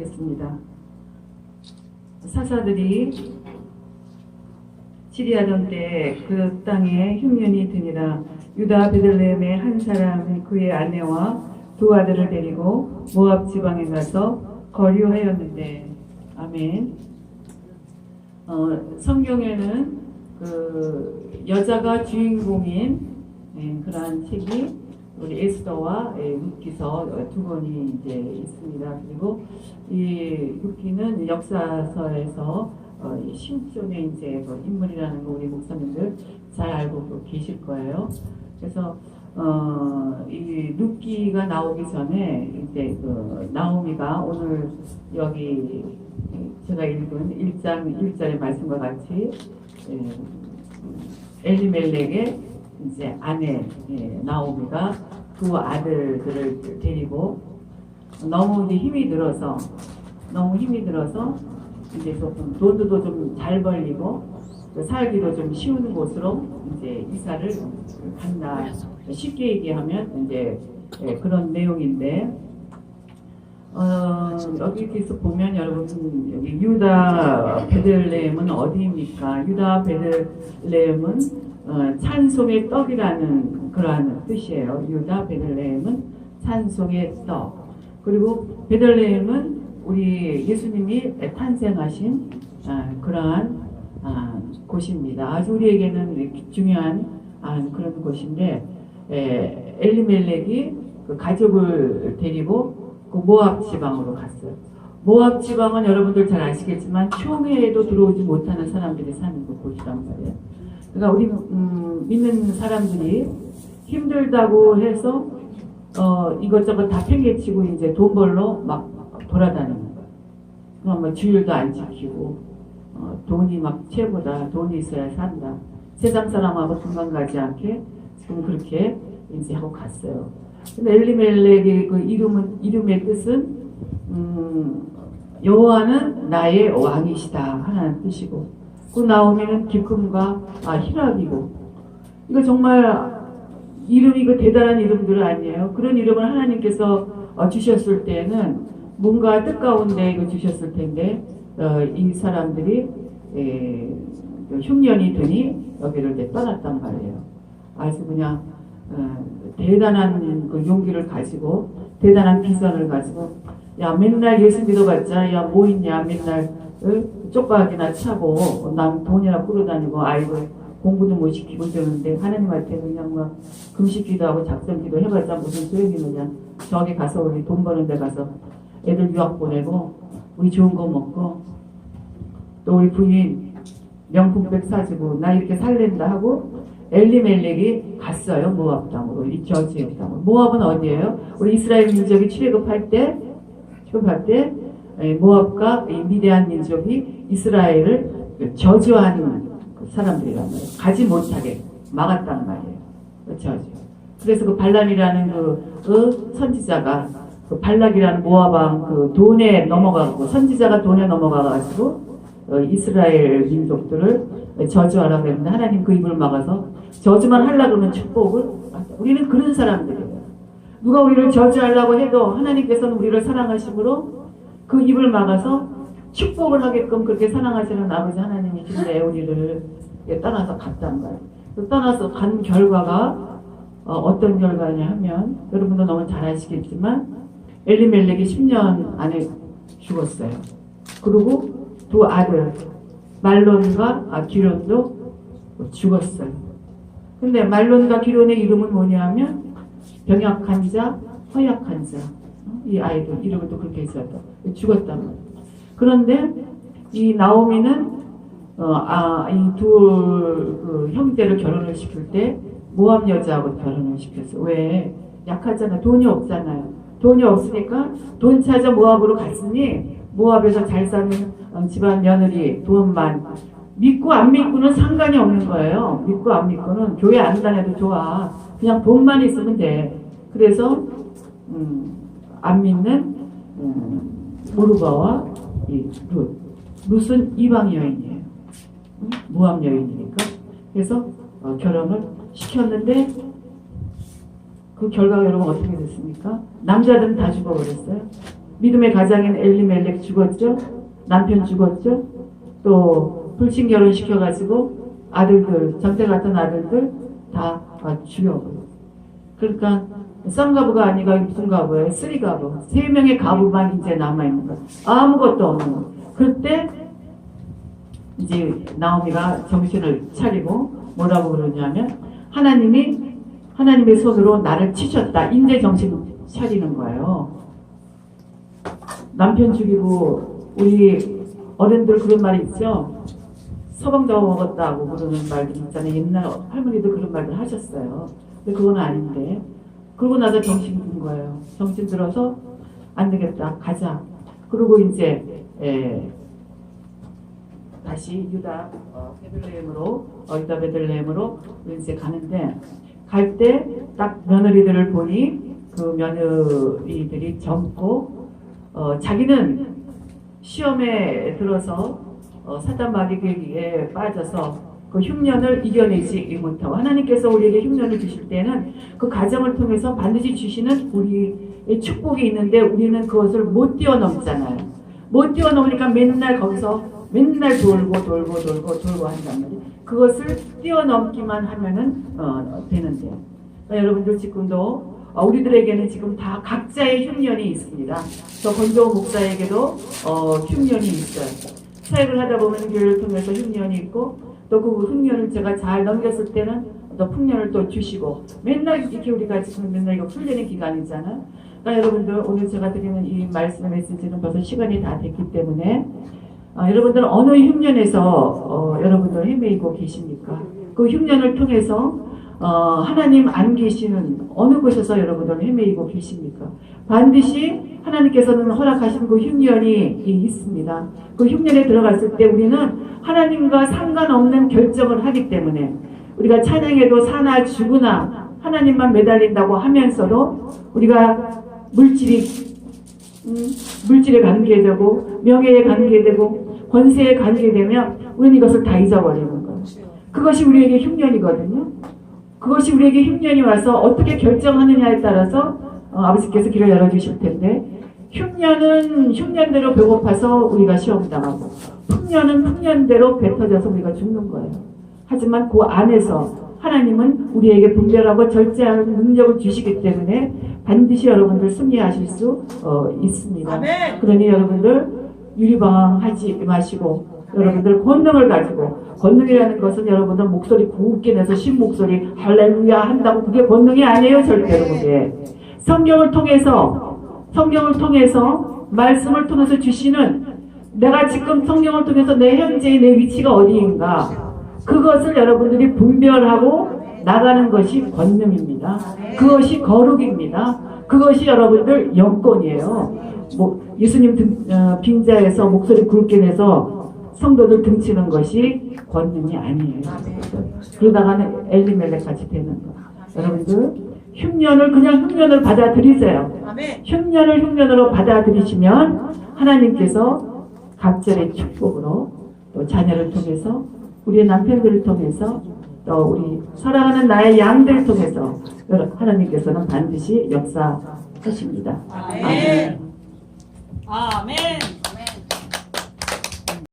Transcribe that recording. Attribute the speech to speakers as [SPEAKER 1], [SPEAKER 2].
[SPEAKER 1] 읽겠습니다. 사사들이 시리아던 때 그 땅에 흉년이 드니라 유다 베들레헴의 한 사람이 그의 아내와 두 아들을 데리고 모압 지방에 가서 거류하였는데 아멘. 어, 성경에는 그 여자가 주인공인 예, 그러한 책이 우리 에스더와 예, 룻기서 두 권이 이제 있습니다. 그리고 이 룻기는 역사서에서 어, 이 신존의 이제 그 인물이라는 거 우리 목사님들 잘 알고 계실 거예요. 그래서 어, 이 룻기가 나오기 전에 이제 그 나오미가 오늘 여기 제가 읽은 1장 1절의 말씀과 같이 예, 엘리멜렉의 이제 아내 예, 나오미가 두 아들들을 데리고 너무 이제 힘이 들어서 너무 힘이 들어서 이제 조금 돈도 좀 잘 벌리고 또 살기도 좀 쉬운 곳으로 이제 이사를 간다. 쉽게 얘기하면 이제 예, 그런 내용인데 어, 여기서 보면 여러분 여기 유다 베들레헴은 어디입니까? 유다 베들레헴은 어, 찬송의 떡이라는 그러한 뜻이에요. 유다 베들레헴은 찬송의 떡. 그리고 베들레헴은 우리 예수님이 탄생하신 아, 그러한 아, 곳입니다. 아주 우리에게는 중요한 아, 그런 곳인데 에, 엘리멜렉이 그 가족을 데리고 그 모압 지방으로 갔어요. 모압 지방은 여러분들 잘 아시겠지만 총회에도 들어오지 못하는 사람들이 사는 그 곳이란 말이에요. 그러니까 우리 음, 믿는 사람들이 힘들다고 해서 어, 이것저것 다 팽개치고 이제 돈 벌러 막 돌아다니는 거예요. 그럼 뭐 주일도 안 지키고 어, 돈이 막 최고다. 돈이 있어야 산다. 세상 사람하고 금방 가지 않게 지금 그렇게 이제 하고 갔어요. 근데 엘리멜렉의 그 이름은 이름의 뜻은 음, 여호와는 나의 왕이시다 하는 뜻이고 그 나오면은 기쁨과 아, 희락이고 이거 정말 이름이 그 대단한 이름들 아니에요. 그런 이름을 하나님께서 어, 주셨을 때는 뭔가 뜻 가운데 이거 주셨을 텐데 어, 이 사람들이 에, 그 흉년이 드니 여기를 이제 떠났단 말이에요. 아주 그냥 어, 대단한 그 용기를 가지고 대단한 비전을 가지고 야 맨날 예수 믿어봤자 야 뭐 있냐 맨날 어? 쪽박이나 차고 남 돈이나 끌어다니고 아이고 공부도 못 시키고 이러는데 하나님한테 그냥 막 금식기도 하고 작전기도 해봤자 무슨 소용이 뭐냐 저기 가서 우리 돈 버는 데 가서 애들 유학 보내고 우리 좋은 거 먹고 또 우리 부인 명품백 사주고 나 이렇게 살랜다 하고 엘리멜렉이 갔어요 모압 땅으로 이 저지의 땅으로 모압은 어디예요? 우리 이스라엘 민족이 출애굽할 때 출애굽할 때 에, 모압과 이 미대한 민족이 이스라엘을 저주하는 그 사람들이란 말이에요. 가지 못하게 막았단 말이에요. 그 저주. 그래서 그 발람이라는 그, 그 선지자가 그 발락이라는 모압왕 그 돈에 넘어가고 선지자가 돈에 넘어가가지고 어, 이스라엘 민족들을 저주하라고 했는데 하나님 그 입을 막아서 저주만 하려고 그러면 축복을 우리는 그런 사람들이에요. 누가 우리를 저주하려고 해도 하나님께서는 우리를 사랑하심으로 그 입을 막아서 축복을 하게끔 그렇게 사랑하시는 아버지 하나님이신데 우리를 떠나서 갔단 말이에요. 그 떠나서 간 결과가 어, 떤 결과냐 하면 여러분도 너무 잘 아시겠지만 엘리멜렉이 10년 안에 죽었어요. 그리고 두 아들 말론과 아, 기론도 죽었어요. 근데 말론과 기론의 이름은 뭐냐면 병약한 자, 허약한 자. 이 아이들 이름을 또 그렇게 했었다. 죽었단 말이에요. 그런데 이 나오미는 어, 아, 이두 그 형제를 결혼을 시킬 때 모함 여자하고 결혼을 시켰어. 왜? 약하잖아. 돈이 없잖아요. 돈이 없으니까 돈 찾아 모압으로 갔으니 모압에서 잘 사는 어, 집안 며느리 돈만 믿고 안 믿고는 상관이 없는 거예요. 믿고 안 믿고는 교회 안 다녀도 좋아. 그냥 돈만 있으면 돼. 그래서 음, 안 믿는 음, 모르바와 이 룻. 룻은 이방 여인이에요. 음? 모함 여인이니까. 그래서 어, 결혼을 시켰는데 그 결과가 여러분 어떻게 됐습니까? 남자들은 다 죽어버렸어요. 믿음의 가장인 엘리멜렉 죽었죠. 남편 죽었죠. 또 불신 결혼 시켜가지고 아들들 전태 같은 아들들 다 죽여버렸어요. 그러니까 쌍 가부가 아니가 무슨 가부예요? 쓰리 가부. 세 명의 가부만 이제 남아있는 거예요. 아무것도 없는 거예요. 그때 이제 나오미가 정신을 차리고 뭐라고 그러냐면 하나님이 하나님의 손으로 나를 치셨다. 인제 정신 차리는 거예요. 남편 죽이고 우리 어른들 그런 말이 있죠. 서방도 먹었다고 그러는 말도 있잖아요. 옛날 할머니도 그런 말을 하셨어요. 근데 그건 아닌데 그러고 나서 정신 든 거예요. 정신 들어서 안 되겠다 가자. 그리고 이제 에, 다시 유다 어, 베들레헴으로 어, 유다 베들레헴으로 이제 가는데 갈 때 딱 며느리들을 보니 그 며느리들이 젊고 어, 자기는 시험에 들어서 어, 사단 마귀에게 빠져서 그 흉년을 이겨내지 못하고 하나님께서 우리에게 흉년을 주실 때는 그 가정을 통해서 반드시 주시는 우리의 축복이 있는데 우리는 그것을 못 뛰어넘잖아요. 못 뛰어넘으니까 맨날 거기서 맨날 돌고 돌고 돌고 돌고 한단 말이에요. 그것을 뛰어넘기만 하면은 어, 되는데 그러니까 여러분들 지금도 어, 우리들에게는 지금 다 각자의 흉년이 있습니다. 저 권조호 목사에게도 어, 흉년이 있어요. 사역을 하다 보면 교회를 통해서 흉년이 있고 또그 흉년을 제가 잘 넘겼을 때는 또 풍년을 또 주시고 맨날 이렇게 우리가 지금 맨날 이거 풀리는 기간이잖아. 그러니까 여러분들 오늘 제가 드리는 이 말씀의 메시지는 벌써 시간이 다 됐기 때문에 아, 여러분들 어느 흉년에서 어, 여러분들 헤매이고 계십니까? 그 흉년을 통해서 어, 하나님 안 계시는 어느 곳에서 여러분들 헤매이고 계십니까? 반드시 하나님께서는 허락하신 그 흉년이 있습니다. 그 흉년에 들어갔을 때 우리는 하나님과 상관없는 결정을 하기 때문에 우리가 찬양해도 사나 죽으나 하나님만 매달린다고 하면서도 우리가 물질이 음, 물질에 관계되고 명예에 관계되고 권세에 관계되면 우리는 이것을 다 잊어버리는 거예요. 그것이 우리에게 흉년이거든요. 그것이 우리에게 흉년이 와서 어떻게 결정하느냐에 따라서 어, 아버지께서 길을 열어주실 텐데 흉년은 흉년대로 배고파서 우리가 시험 당하고 풍년은 풍년대로 배 터져서 우리가 죽는 거예요. 하지만 그 안에서 하나님은 우리에게 분별하고 절제하는 능력을 주시기 때문에 반드시 여러분들 승리하실 수 어, 있습니다.
[SPEAKER 2] 아멘.
[SPEAKER 1] 그러니 여러분들 유리방황하지 마시고 여러분들 권능을 가지고 권능이라는 것은 여러분들 목소리 굵게 내서 신 목소리 할렐루야 한다고 그게 권능이 아니에요 절대로 그게 성경을 통해서 성경을 통해서 말씀을 통해서 주시는 내가 지금 성경을 통해서 내 현재의 내 위치가 어디인가 그것을 여러분들이 분별하고 나가는 것이 권능입니다. 그것이 거룩입니다. 그것이 여러분들 영권이에요. 뭐 예수님 등, 어, 목소리 굵게 내서 성도들 등치는 것이 권능이 아니에요. 그러다가는 엘리멜렉 같이 되는 거. 여러분들 흉년을 그냥 흉년을 받아들이세요.
[SPEAKER 2] 아멘.
[SPEAKER 1] 흉년을 흉년으로 받아들이시면 하나님께서 갑절의 축복으로 또 자녀를 통해서 우리의 남편들을 통해서 또 우리 사랑하는 나의 양들을 통해서 하나님께서는 반드시 역사하십니다.
[SPEAKER 2] 아멘. 아멘.